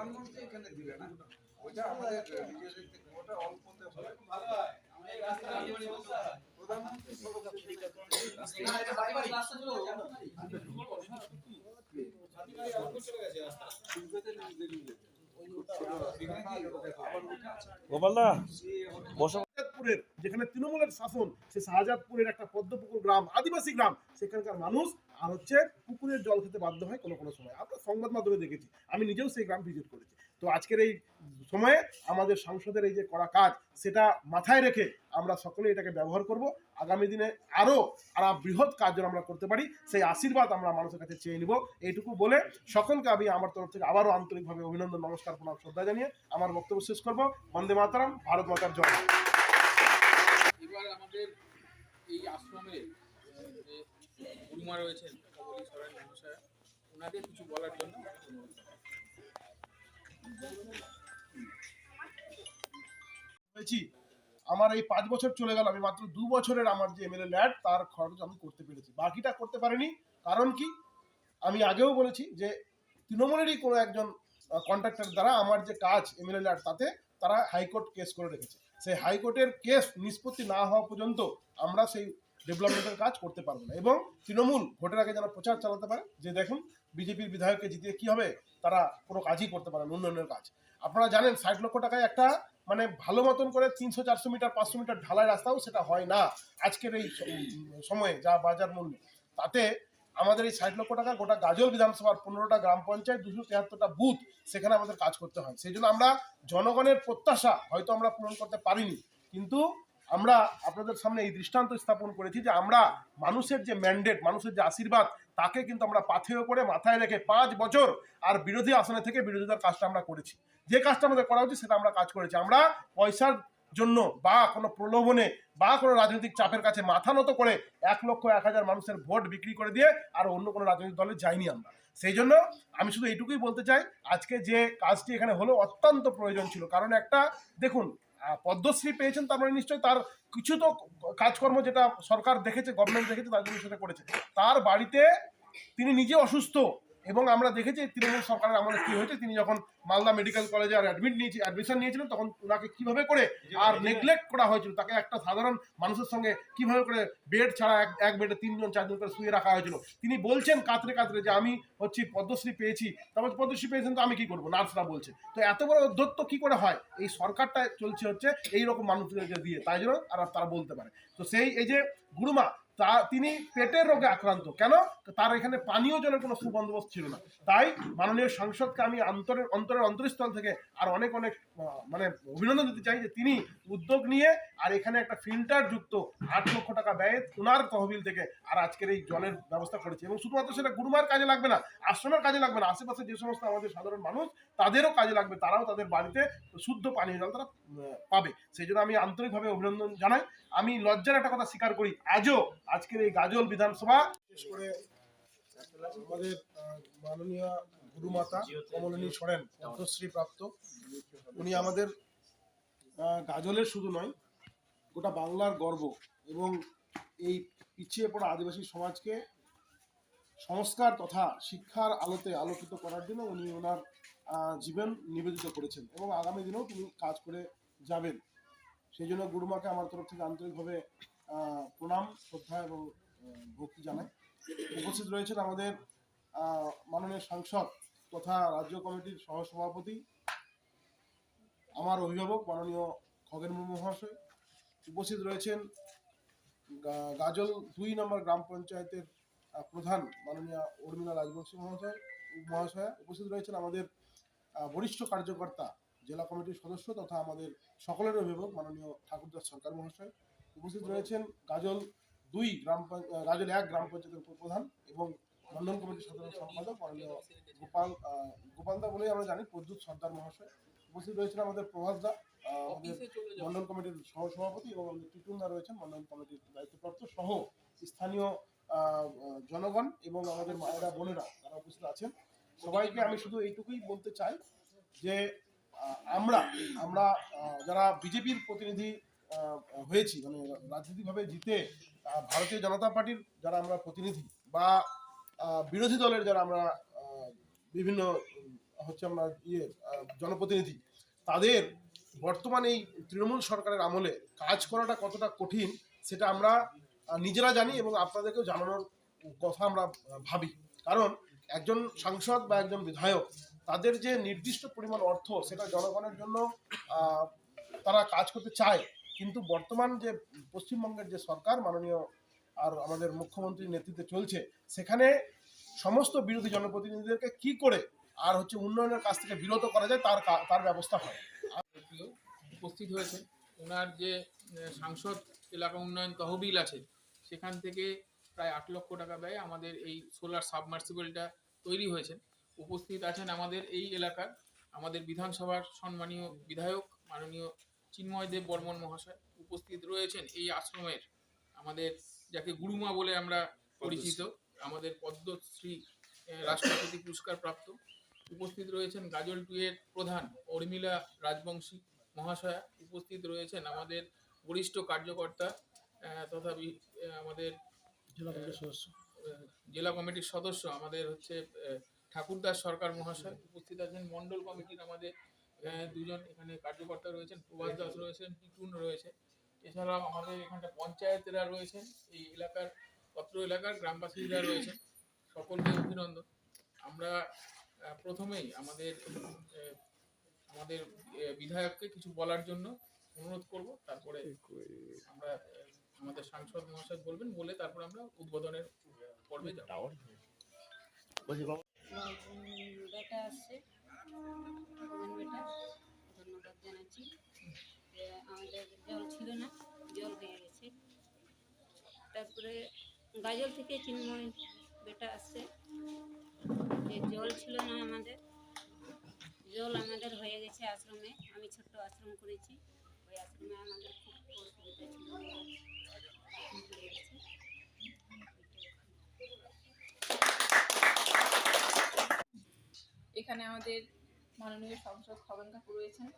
প্রধানমন্ত্রী এখানে দিবে না? ওইটা আমাদের ওটা অল্পতে হবে। প্রধানমন্ত্রী গোপালদা বসো। শাহজাদপুরের, যেখানে তৃণমূলের শাসন, সে শাহজাদপুরের একটা পদ্মপুকুর গ্রাম, আদিবাসী গ্রাম। সেখানকার মানুষ আর হচ্ছে পুকুরের জল খেতে বাধ্য হয় কোনো কোনো সময়। আমরা সংবাদ মাধ্যমে দেখেছি, আমি নিজেও সেই গ্রাম ভিজিট করেছি। তো আজকের এই সময়ে আমাদের সংসদের এই যে করা কাজ, সেটা মাথায় রেখে আমরা সকলে এটাকে ব্যবহার করব। আগামী দিনে আরও আরও বৃহৎ কাজ যেন আমরা করতে পারি, সেই আশীর্বাদ আমরা মানুষের কাছে চেয়ে নিব। এইটুকু বলে সকলকে আমি আমার তরফ থেকে আবারও আন্তরিকভাবে অভিনন্দন, নমস্কার, প্রণাম, শ্রদ্ধা জানিয়ে আমার বক্তব্য শেষ করব। বন্দে মাতারাম, ভারত মাতার জয়। এবার আমাদের এই আশ্রমে যে গুরুমা রয়েছেন ওনাদের কিছু বলার জন্য আমার এই পাঁচ বছর চলে গেল, আমি মাত্র দু বছরের আমার যে এমএলএ ল্যাড তার খরচ আমি করতে পেরেছি। বাকিটা করতে পারিনি, কারণ কি? আমি আগেও বলেছি যে তৃণমূলেরই কোনো একজন কন্ট্রাক্টর দ্বারা আমার যে কাজ এমএলএ ল্যাড তাতে তারা হাইকোর্ট কেস করে রেখেছে। সেই হাইকোর্টের কেস নিষ্পত্তি না হওয়া পর্যন্ত আমরা সেই ডেভেলপমেন্টের কাজ করতে পারব না। এবং তৃণমূল ভোটের আগে যেন প্রচার চালাতে পারে, যে দেখুন বিজেপির বিধায়ককে জিতিয়ে কি হবে, তারা কোনো কাজই করতে পারে না, উন্নয়নের কাজ। আপনারা জানেন ষাট লক্ষ টাকায় একটা মানে ভালো মতন করে তিনশো, চারশো মিটার, পাঁচশো মিটার ঢালাই রাস্তাও সেটা হয় না। আজকের এই সময়ে যা বাজার মূল্য, তাতে আমাদের এই ষাট লক্ষ টাকা গোটা গাজল বিধানসভার পনেরোটা গ্রাম পঞ্চায়েত, দুশো তিয়াত্তরটা বুথ সেখানে আমাদের কাজ করতে হয়। সেই জন্য আমরা জনগণের প্রত্যাশা হয়তো আমরা পূরণ করতে পারিনি। কিন্তু আমরা আপনাদের সামনে এই দৃষ্টান্ত স্থাপন করেছি যে আমরা মানুষের যে ম্যান্ডেট মানুষের যে আশীর্বাদ, তাকে কিন্তু আমরা পাথেয় করে মাথায় রেখে পাঁচ বছর আর বিরোধী আসনে থেকে বিরোধিতার কাজটা আমরা করেছি। যে কাজটা আমাদের করা উচিত সেটা আমরা কাজ করেছি। আমরা পয়সার জন্য বা কোনো প্রলোভনে বা কোনো রাজনৈতিক চাপের কাছে মাথা নত করে এক লক্ষ এক হাজার মানুষের ভোট বিক্রি করে দিয়ে আর অন্য কোনো রাজনৈতিক দলে যাইনি আমরা। সেই জন্য আমি শুধু এইটুকুই বলতে চাই, আজকে যে কাজটি এখানে হলো অত্যন্ত প্রয়োজন ছিল। কারণ একটা, দেখুন পদ্মশ্রী পেয়েছেন তার মানে নিশ্চয়ই, তার কিছু তো কাজকর্ম যেটা সরকার দেখেছে গভর্নমেন্ট দেখেছে, তার জন্য সেটা করেছে। তার বাড়িতে তিনি নিজে অসুস্থ। এবং আমরা দেখেছি তৃণমূল সরকারের আমলে কি হয়েছে তিনি যখন মালদা মেডিকেল কলেজে আর অ্যাডমিট নিয়েছি অ্যাডমিশন নিয়েছিলেন তখন ওনাকে কীভাবে করে আর নেগলেক্ট করা হয়েছিল তাকে একটা সাধারণ মানুষের সঙ্গে কীভাবে করে বেড ছাড়া এক এক বেডে তিনজন চারজন করে শুয়ে রাখা হয়েছিল। তিনি বলছেন কাতরে কাতরে যে আমি হচ্ছে পদ্মশ্রী পেয়েছি তারপর পদ্মশ্রী পেয়েছেন তো আমি কি করব? নার্সরা বলছে। তো এত বড় অধ্যত্ত কি করে হয়? এই সরকারটা চলছে হচ্ছে এই রকম মানুষদেরকে দিয়ে তাই জন্য আর তারা বলতে পারে। তো সেই এই যে গুরুমা তা, তিনি পেটের রোগে আক্রান্ত। কেন? তার এখানে পানীয় জলের কোনো সুবন্দোবস্ত ছিল না। তাই মাননীয় সাংসদকে আমি অন্তরের অন্তরের অন্তরস্থল থেকে আর অনেক অনেক মানে অভিনন্দন দিতে চাই যে তিনি উদ্যোগ নিয়ে আর এখানে একটা ফিল্টার যুক্ত আট লক্ষ টাকা ব্যয়ে ওনার তহবিল থেকে আর আজকের এই জলের ব্যবস্থা করেছে। এবং শুধুমাত্র সেটা গুরুমার কাজে লাগবে না, আশ্রমের কাজে লাগবে না, আশেপাশে যে সমস্ত আমাদের সাধারণ মানুষ, তাদেরও কাজে লাগবে, তারাও তাদের বাড়িতে শুদ্ধ পানীয় জল তারা পাবে। সেই জন্য আমি আন্তরিকভাবে অভিনন্দন জানাই। আমি লজ্জার একটা কথা স্বীকার করি, আজও আজকের এই গাজল বিধানসভা। বিশেষ করে আমাদের মাননীয় গুরুমাতা কমলিনী সরেন পদ্মশ্রী প্রাপ্ত উনি আমাদের গাজলের শুধু নয়, গোটা বাংলার গর্ব এবং এই পিছিয়ে পড়া আদিবাসী সমাজকে সংস্কার তথা শিক্ষার আলোতে আলোকিত করার জন্য উনি ওনার জীবন নিবেদিত করেছেন এবং আগামী দিনেও তিনি কাজ করে যাবেন। সেই জন্য গুরুমাকে আমার তরফ থেকে আন্তরিকভাবে প্রণাম, শ্রদ্ধা এবং ভক্তি জানাই। উপস্থিত রয়েছেন আমাদের মাননীয় সাংসদ তথা রাজ্য কমিটির সহসভাপতি, আমার অভিভাবক মাননীয় খগেন মুর্মু মহাশয়। উপস্থিত রয়েছেন গাজল দুই নম্বর গ্রাম পঞ্চায়েতের প্রধান মাননীয় উর্মিলা রাজবংশী মহাশয়, মহাশয়া। উপস্থিত রয়েছেন আমাদের বরিষ্ঠ কার্যকর্তা, জেলা কমিটির সদস্য তথা আমাদের সকলের অভিভাবক মাননীয় ঠাকুরদাস সরকার মহাশয়। উপস্থিত রয়েছেন গাজল দুই গ্রাম গাজল এক গ্রাম পঞ্চায়েতের উপপ্রধান এবং মন্ডল কমিটির সাধারণ সম্পাদক মাননীয় গোপাল গোপালদা বলেই আমরা জানি প্রদ্যুৎ সর্দার মহাশয়। উপস্থিত রয়েছেন আমাদের প্রভাস দা আহ, আমাদের মন্ডল কমিটির সহসভাপতি এবং আমাদের টিটুনদা রয়েছেন মন্ডল কমিটির দায়িত্বপ্রাপ্ত সহ স্থানীয় জনগণ এবং আমাদের মায়েরা বোনেরা তারা উপস্থিত আছেন। সবাইকে আমি শুধু এইটুকুই বলতে চাই যে আমরা আমরা যারা বিজেপির প্রতিনিধি হয়েছি মানে রাজনৈতিকভাবে জিতে ভারতীয় জনতা পার্টির যারা আমরা প্রতিনিধি বা বিরোধী দলের যারা আমরা বিভিন্ন হচ্ছে আমরা ইয়ে জনপ্রতিনিধি, তাদের বর্তমানে এই তৃণমূল সরকারের আমলে কাজ করাটা কতটা কঠিন সেটা আমরা নিজেরা জানি এবং আপনাদেরকেও জানানোর কথা আমরা ভাবি। কারণ একজন সাংসদ বা একজন বিধায়ক, তাদের যে নির্দিষ্ট পরিমাণ অর্থ সেটা জনগণের জন্য তারা কাজ করতে চায় কিন্তু বর্তমান যে পশ্চিমবঙ্গের যে সরকার মাননীয় আর আমাদের মুখ্যমন্ত্রীর নেতৃত্বে চলছে, সেখানে সমস্ত বিরোধী জনপ্রতিনিধিদেরকে কি করে আর হচ্ছে উন্নয়নের কাছ থেকে বিরত করা যায় তার তার ব্যবস্থা হয়? উপস্থিত হয়েছে ওনার যে সাংসদ এলাকা উন্নয়ন তহবিল আছে, সেখান থেকে প্রায় আট লক্ষ টাকা ব্যয়ে আমাদের এই সোলার সাবমার্সিবলটা তৈরি হয়েছে। উপস্থিত আছেন আমাদের এই এলাকার, আমাদের বিধানসভার সম্মানীয় বিধায়ক, মাননীয় চিন্ময় দেব বর্মন মহাশয় উপস্থিত রয়েছেন এই আশ্রমের আমাদের যাকে গুরুমা বলে আমরা পরিচিত আমাদের পদ্মশ্রী রাষ্ট্রপতি পুরস্কার প্রাপ্ত উপস্থিত রয়েছেন গাজল টু এর প্রধান উর্মিলা রাজবংশী মহাশয়া। উপস্থিত রয়েছেন আমাদের বরিষ্ঠ কার্যকর্তা তথা আমাদের জেলা কমিটির সদস্য। আমাদের হচ্ছে ঠাকুরদাস সরকার মহাশয়। উপস্থিত আছেন মন্ডল কমিটির আমাদের দুজন এখানে কার্যকর্তা রয়েছেন প্রভাস দাস রয়েছেন পিটুন রয়েছে। এছাড়াও আমাদের এখানটা পঞ্চায়েতেরা রয়েছেন এই এলাকার পত্র এলাকার গ্রামবাসীরা রয়েছেন। সকলকে অভিনন্দন। আমরা প্রথমেই আমাদের আমাদের বিধায়ককে কিছু বলার জন্য অনুরোধ করব। তারপরে আমরা আমাদের সাংসদ মহাশয় বলবেন বলে তারপর আমরা উদ্বোধনের পর্বে যাব। বলছি বাবা। উম, বেটা আসছে। ধন্যবাদ জানাচ্ছি। আমাদের জল ছিল না, জল হয়ে গেছে। তারপরে গাজল থেকে চিন্ময় বেটা আসছে। যে জল ছিল না আমাদের। জল আমাদের হয়ে গেছে আশ্রমে। আমি ছোট্ট আশ্রম করেছি। ওই আশ্রমে আমাদের খুব। এখানে আমাদের মাননীয় সংসদ খগন কাকু রয়েছেন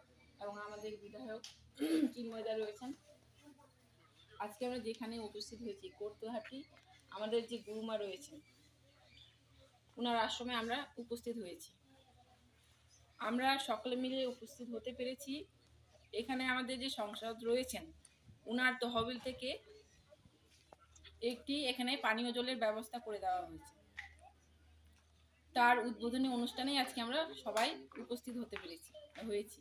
এবং আমাদের বিধায়ক চিন্ময়দা রয়েছেন। আজকে আমরা যেখানে উপস্থিত হয়েছি, কোর্তহাটি, আমাদের যে গুরুমা রয়েছেন ওনার আশ্রমে আমরা উপস্থিত হয়েছি। আমরা সকলে মিলে উপস্থিত হতে পেরেছি। এখানে আমাদের যে সংসদ রয়েছেন ওনার তহবিল থেকে একটি এখানে পানীয় জলের ব্যবস্থা করে দেওয়া হয়েছে। তার উদ্বোধনী অনুষ্ঠানেই আজকে আমরা সবাই উপস্থিত হতে পেরেছি, হয়েছি।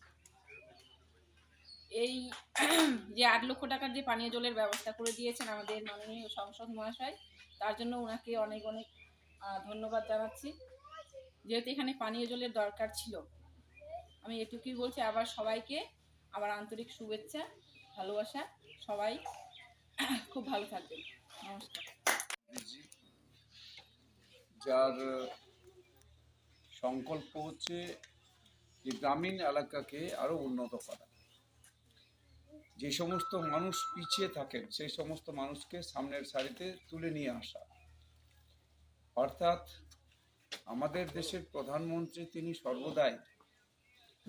এই যে আট লক্ষ টাকার যে পানীয় জলের ব্যবস্থা করে দিয়েছেন আমাদের মাননীয় সংসদ মহাশয়, তার জন্য ওনাকে অনেক অনেক ধন্যবাদ জানাচ্ছি। যেহেতু এখানে পানীয় জলের দরকার ছিল, আমি এটুকুই বলছি, আবার সবাইকে আমার আন্তরিক শুভেচ্ছা, ভালোবাসা, সবাই খুব ভালো থাকবেন। নমস্কার। যার সংকল্প হচ্ছে যে গ্রামীণ এলাকাকে আরও উন্নত করা। যে সমস্ত মানুষ পিছিয়ে থাকেন, সেই সমস্ত মানুষকে সামনের সারিতে তুলে নিয়ে আসা। অর্থাৎ আমাদের দেশের প্রধানমন্ত্রী তিনি সর্বদাই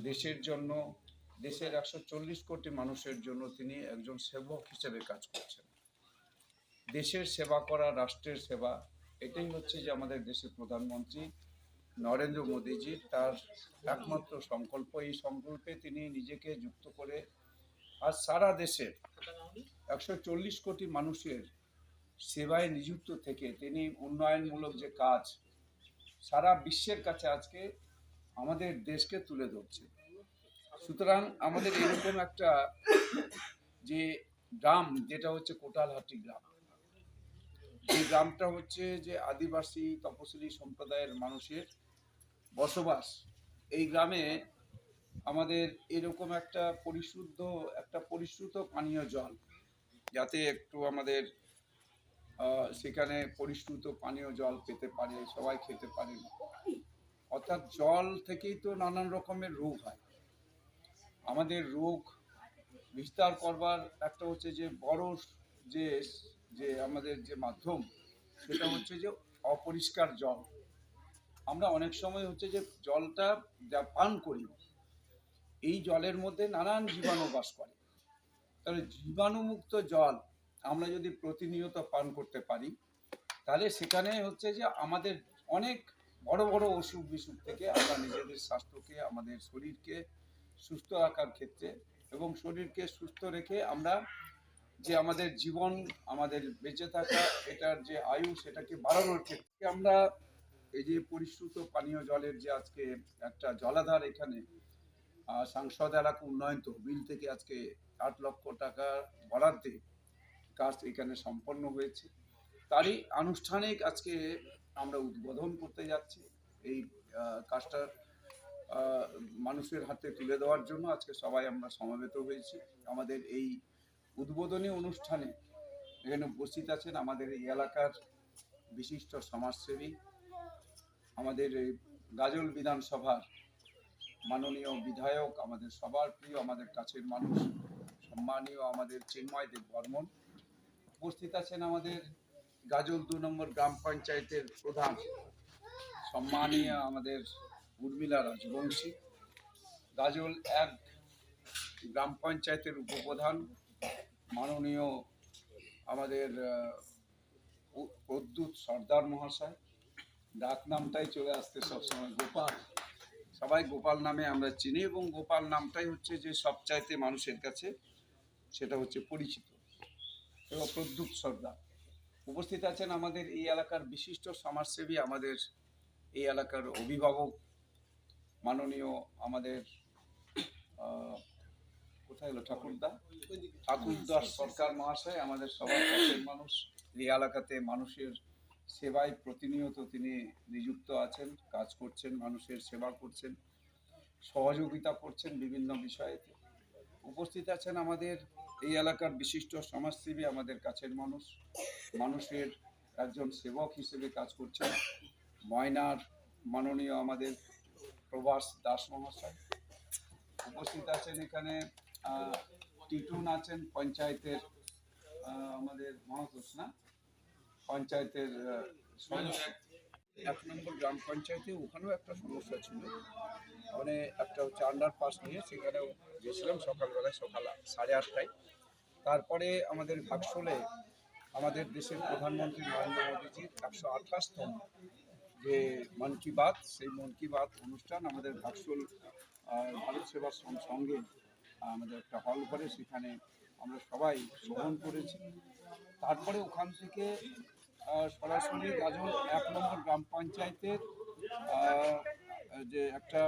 দেশের জন্য, দেশের একশো চল্লিশ কোটি মানুষের জন্য তিনি একজন সেবক হিসেবে কাজ করছেন। দেশের সেবা করা, রাষ্ট্রের সেবা, এটাই হচ্ছে যে আমাদের দেশের প্রধানমন্ত্রী নরেন্দ্র মোদীজির তার একমাত্র সংকল্প। এই সংকল্পে তিনি নিজেকে যুক্ত করে আজ সারা দেশের একশো চল্লিশ কোটি মানুষের সেবায় নিযুক্ত থেকে তিনি উন্নয়নমূলক যে কাজ, সারা বিশ্বের কাছে আজকে আমাদের দেশকে তুলে ধরছে। সুতরাং আমাদের এরকম একটা যে গ্রাম, যেটা হচ্ছে কোটালহাটি গ্রাম এই গ্রামটা হচ্ছে যে আদিবাসী তপশিলি সম্প্রদায়ের মানুষের বসবাস। এই গ্রামে আমাদের এরকম একটা পরিশুদ্ধ, একটা পরিশ্রুত পানীয় জল, যাতে একটু আমাদের সেখানে পরিশ্রুত পানীয় জল পেতে পারে, সবাই খেতে পারে। অর্থাৎ জল থেকেই তো নানান রকমের রোগ হয়। আমাদের রোগ বিস্তার করবার একটা হচ্ছে যে, বড় যে যে আমাদের যে মাধ্যম, সেটা হচ্ছে যে অপরিষ্কার জল। আমরা অনেক সময় হচ্ছে যে জলটা যা পান করি, এই জলের মধ্যে নানান জীবাণু বাস করে। তাহলে জীবাণুমুক্ত জল আমরা যদি প্রতিনিয়ত পান করতে পারি, তাহলে সেখানে হচ্ছে যে আমাদের অনেক বড় বড় অসুখ বিসুখ থেকে আমরা নিজেদের স্বাস্থ্যকে, আমাদের শরীরকে সুস্থ রাখার ক্ষেত্রে এবং শরীরকে সুস্থ রেখে আমরা যে আমাদের জীবন, আমাদের বেঁচে থাকা, এটার যে আয়ু, সেটাকে বাড়ানোর ক্ষেত্রে আমরা এই যে পরিশ্রুত পানীয় জলের যে আজকে একটা জলাধার এখানে সাংসদ এলাকা উন্নয়ন তহবিল থেকে আজকে আট লক্ষ টাকা বরাদ্দে কাজ এখানে সম্পন্ন হয়েছে। তারই আনুষ্ঠানিক আজকে আমরা উদ্বোধন করতে যাচ্ছি এই কাজটা মানুষের হাতে তুলে দেওয়ার জন্য। আজকে সবাই আমরা সমবেত হয়েছি। আমাদের এই উদ্বোধনী অনুষ্ঠানে এখানে উপস্থিত আছেন আমাদের এই এলাকার বিশিষ্ট সমাজসেবী আমাদের গাজল বিধানসভার মাননীয় বিধায়ক, আমাদের সবার প্রিয়, আমাদের কাছের মানুষ, সম্মানীয় আমাদের চিন্ময় দেব বর্মন। উপস্থিত আছেন আমাদের গাজল দু নম্বর গ্রাম পঞ্চায়েতের প্রধান, সম্মানীয় আমাদের উর্মিলা রাজবংশী। গাজল এক গ্রাম পঞ্চায়েতের উপপ্রধান, মাননীয় আমাদের প্রদ্যুৎ সর্দার মহাশয়। ডাক নামটাই চলে আসতে সবসময় গোপাল। সবাই গোপাল নামে আমরা চিনি এবং গোপাল নামটাই হচ্ছে যে সবচাইতে মানুষের কাছে সেটা হচ্ছে পরিচিত। এবং প্রদ্যুৎ সর্দার। উপস্থিত আছেন আমাদের এই এলাকার বিশিষ্ট সমাজসেবী, আমাদের এই এলাকার অভিভাবক, মাননীয় আমাদের কোথায় হলো ঠাকুরদা? ঠাকুরদাস সরকার মহাশয়, আমাদের সবার মানুষ। এই এলাকাতে মানুষের সেবায় প্রতিনিয়ত তিনি নিযুক্ত আছেন, কাজ করছেন, মানুষের সেবা করছেন, সহযোগিতা করছেন বিভিন্ন বিষয়েতে উপস্থিত আছেন আমাদের এই এলাকার বিশিষ্ট সমাজসেবী, আমাদের কাছের মানুষ। মানুষের একজন সেবক হিসেবে কাজ করছেন ময়নার মাননীয় আমাদের প্রভাস দাস মহাশয়। উপস্থিত আছেন এখানে টিটুন আছেন, পঞ্চায়েতের আমাদের মহাতোষ না পঞ্চায়েতের এক নম্বর গ্রাম পঞ্চায়েতে ওখানেও একটা সমস্যা ছিল। মানে একটা হচ্ছে আন্ডারপাস নিয়ে সেখানেও গেছিলাম সকালবেলায় সকাল সাড়ে আটটায়। তারপরে আমাদের ঘাটশোলে আমাদের দেশের প্রধানমন্ত্রী নরেন্দ্র মোদীজির একশো আঠাশতম যে মন কি বাত সেই মন কি বাত অনুষ্ঠান আমাদের আহ, ভারত সেবার সঙ্গে আমাদের একটা হল করে সেখানে আমরা সবাই গ্রহণ করেছি। তারপরে ওখান থেকে সরাসরি গাজল এক নম্বর গ্রাম পঞ্চায়েতের যে একটা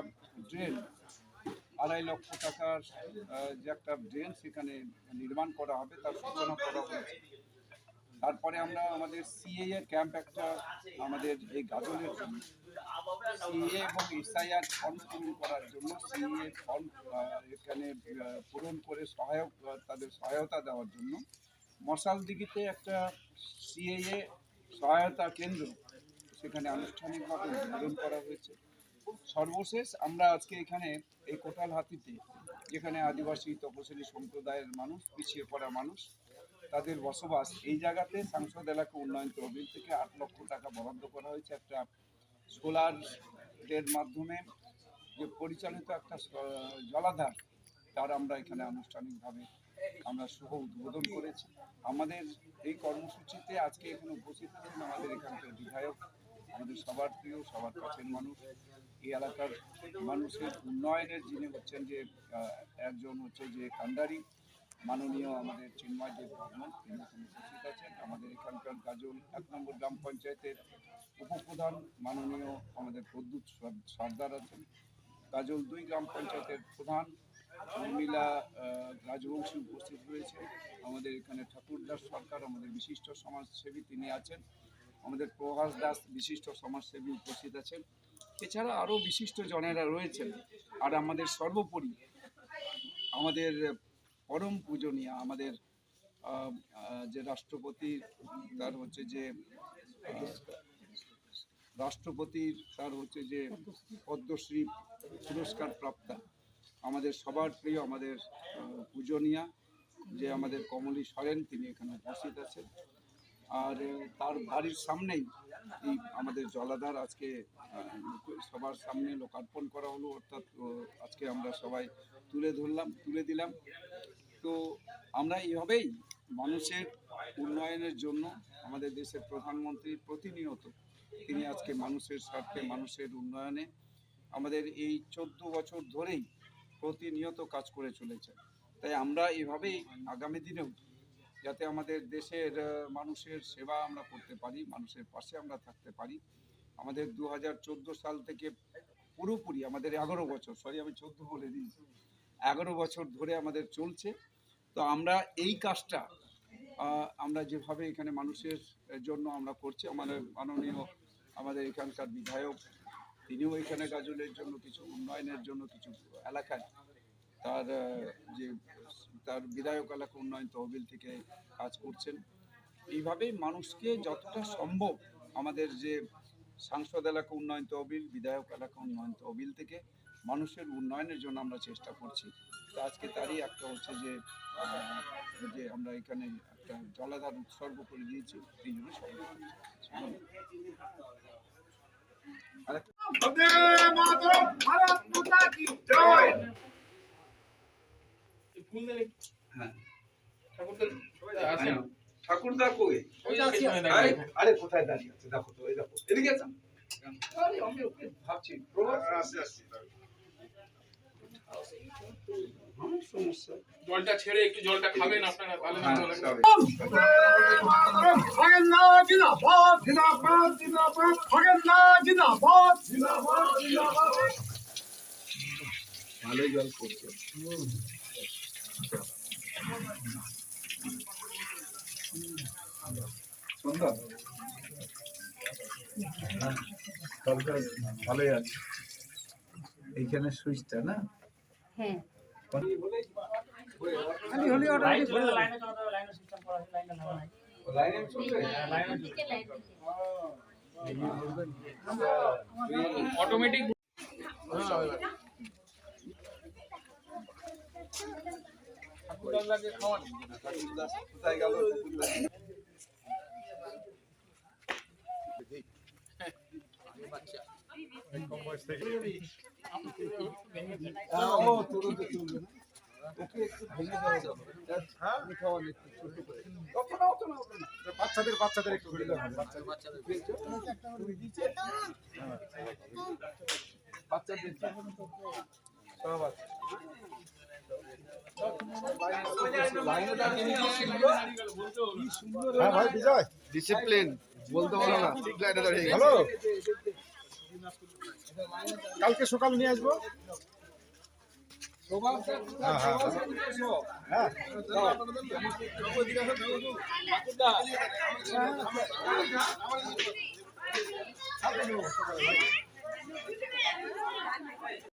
ড্রেন, আড়াই লক্ষ টাকার যে একটা ড্রেন সেখানে নির্মাণ করা হবে, তার সূচনা করা হয়েছে। তারপরে আমরা আমাদের সিএ ক্যাম্প একটা আমাদের এই গাজলের জন্য সিএ এবং এসআইআর ফর্ম পূরণ করার জন্য সিএ ফর্ম এখানে পূরণ করে সহায়ক তাদের সহায়তা দেওয়ার জন্য মশাল দিঘিতে একটা সিএএ সহায়তা কেন্দ্র। সেখানে আনুষ্ঠানিকভাবে উদ্বোধন করা হয়েছে। সর্বশেষ আমরা আজকে এখানে এই কোটাল হাতিতে, যেখানে আদিবাসী, তপশিলি সম্প্রদায়ের মানুষ, পিছিয়ে পড়া মানুষ, তাদের বসবাস, এই জায়গাতে সাংসদ এলাকা উন্নয়ন তহবিল থেকে আট লক্ষ টাকা বরাদ্দ করা হয়েছে। একটা সোলারের মাধ্যমে যে পরিচালিত একটা জলাধার তার আমরা এখানে আনুষ্ঠানিকভাবে আমরা শুভ উদ্বোধন করেছি। আমাদের এই কর্মসূচিতে আজকে এখানে উপস্থিত আছেন আমাদের এখানকার বিধায়ক, আমাদের সবার প্রিয়, সবার কাছের মানুষ। এই এলাকার মানুষের উন্নয়নের যিনি হচ্ছেন যে একজন হচ্ছে যে কান্ডারি, মাননীয় আমাদের চিন্ময় দেব বর্মন, তিনি উপস্থিত আছেন। আমাদের এখানকার গাজল, এক নম্বর গ্রাম পঞ্চায়েতের উপপ্রধান মাননীয় আমাদের প্রদ্যুৎ সর্দার আছেন। গাজল দুই গ্রাম পঞ্চায়েতের প্রধান আহ, রাজবংশী উপস্থিত রয়েছে। আমাদের এখানে ঠাকুরদাস সরকার আমাদের বিশিষ্ট সমাজসেবী তিনি আছেন। আমাদের প্রভাস দাস বিশিষ্ট সমাজসেবী উপস্থিত আছেন। এছাড়া আরও বিশিষ্ট জনেরা রয়েছেন। আর আমাদের সর্বোপরি আমাদের পরম পূজনীয় আমাদের যে রাষ্ট্রপতি তার হচ্ছে যে রাষ্ট্রপতির তার হচ্ছে যে পদ্মশ্রী পুরস্কার প্রাপ্তা আমাদের সবার প্রিয়, আমাদের পূজনীয়া, যে আমাদের কমলী সরেন, তিনি এখানে উপস্থিত আছেন। আর তার বাড়ির সামনেই এই আমাদের জলাধার আজকে সবার সামনে লোকার্পণ করা হলো, অর্থাৎ আজকে আমরা সবাই তুলে ধরলাম, তুলে দিলাম। তো আমরা এইভাবেই মানুষের উন্নয়নের জন্য আমাদের দেশের প্রধানমন্ত্রী প্রতিনিয়ত তিনি আজকে মানুষের স্বার্থে, মানুষের উন্নয়নে আমাদের এই চোদ্দ বছর ধরেই প্রতিনিয়ত কাজ করে চলেছে। তাই আমরা এভাবেই আগামী দিনেও যাতে আমাদের দেশের মানুষের সেবা আমরা করতে পারি, মানুষের পাশে আমরা থাকতে পারি। আমাদের দু হাজার চোদ্দ সাল থেকে পুরোপুরি আমাদের এগারো বছর সরি আমি চোদ্দ বলে দিয়েছি, এগারো বছর ধরে আমাদের চলছে। তো আমরা এই কাজটা আমরা যেভাবে এখানে মানুষের জন্য আমরা করছি, আমাদের মাননীয়, আমাদের এখানকার বিধায়ক তিনিও এখানে গাজলের জন্য কিছু উন্নয়নের জন্য কিছু এলাকায় তার যে তার বিধায়ক এলাকা উন্নয়ন তহবিল থেকে কাজ করছেন। এইভাবেই মানুষকে যতটা সম্ভব আমাদের যে সাংসদ এলাকা উন্নয়ন তহবিল, বিধায়ক এলাকা উন্নয়ন তহবিল থেকে মানুষের উন্নয়নের জন্য আমরা চেষ্টা করছি। তো আজকে তারই একটা হচ্ছে যে যে আমরা এখানে একটা জলাধার উৎসর্গ করে দিয়েছি, এই জন্য সবাই করছি। ধন্যবাদ। হ্যাঁ। আসেন। ঠাকুরদা কই? ওই যে পেছনে আরে কোথায় দাঁড়িয়ে আছে? দেখো তো এই দেখো এদিকে আরে আমি ওকে ভাবছি প্রবাস আমার সমস্যা জলটা ছেড়ে একটু জলটা খাবেন আপনারা ভালো হ্যাঁ, ভালো লাগবে। sorry। ভালোই আছে এইখানে সুইচটা হ্যাঁ না হ্যাঁ। খাওয়ান। একটু বাচ্চাদের বাচ্চাদের একটু বাচ্চাদের সব আছে ডিসিপ্লিন বলতে বলো না হ্যালো কালকে সকাল নিয়ে আসব। প্রভাব স্যার কোথায় হ্যাঁ,